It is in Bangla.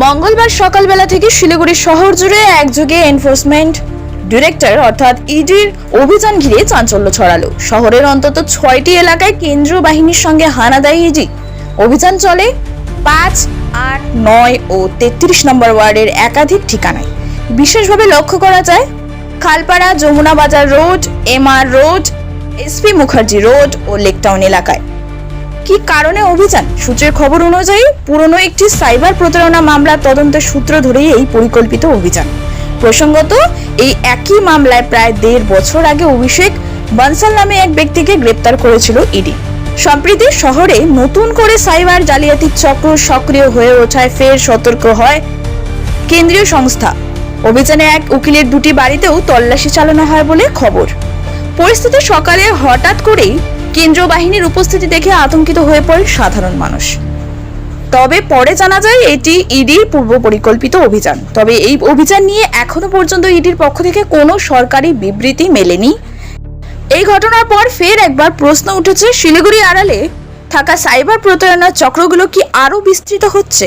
মঙ্গলবার সকালবেলা থেকে শিলিগুড়ি শহর জুড়ে একযোগে এনফোর্সমেন্ট ডিরেক্টর অর্থাৎ ইডির অভিযান ঘিরে চাঞ্চল্য ছড়ালো। শহরের অন্তত ছয়টি এলাকায় কেন্দ্রীয় বাহিনীর সঙ্গে হানা দেয় ইডি। অভিযান চলে পাঁচ, আট, নয় ও তেত্রিশ নম্বর ওয়ার্ডের একাধিক ঠিকানায়। বিশেষভাবে লক্ষ্য করা যায়, Khalpara Jamuna Bazar road, MR road, SP Mukherjee road ও লেকটাউন এলাকায়। কি কারণে অভিযান? সূত্রের খবর অনুযায়ী, পুরনো একটি সাইবার প্রতারণা মামলার তদন্তের সূত্র ধরেই এই পরিকল্পিত অভিযান। প্রসঙ্গত, এই একই মামলায় প্রায় দেড় বছর আগে অভিষেক বানসাল নামে এক ব্যক্তিকে গ্রেপ্তার করেছিল ইডি। সম্প্রতি শহরে নতুন করে সাইবার জালিয়াতির চক্র সক্রিয় হয়ে ওঠায় ফের সতর্ক হয় কেন্দ্রীয় সংস্থা। অভিযানে এক উকিলের দুটি বাড়িতেও তল্লাশি চালানো হয় বলে খবর। পরিস্থিতি সকালে হঠাৎ করেই কেন্দ্রীয় বাহিনীর উপস্থিতি দেখে আতঙ্কিত হয়ে পড়ে সাধারণ মানুষ। তবে পরে জানা যায়, এটি ইডির পূর্ব পরিকল্পিত অভিযান। তবে এই অভিযান নিয়ে এখনও পর্যন্ত ইডির পক্ষ থেকে কোনো সরকারি বিবৃতি মেলেনি। এই ঘটনার পর ফের একবার প্রশ্ন উঠেছে, শিলিগুড়ি আড়ালে থাকা সাইবার প্রতারণার চক্রগুলো কি আরও বিস্তৃত হচ্ছে?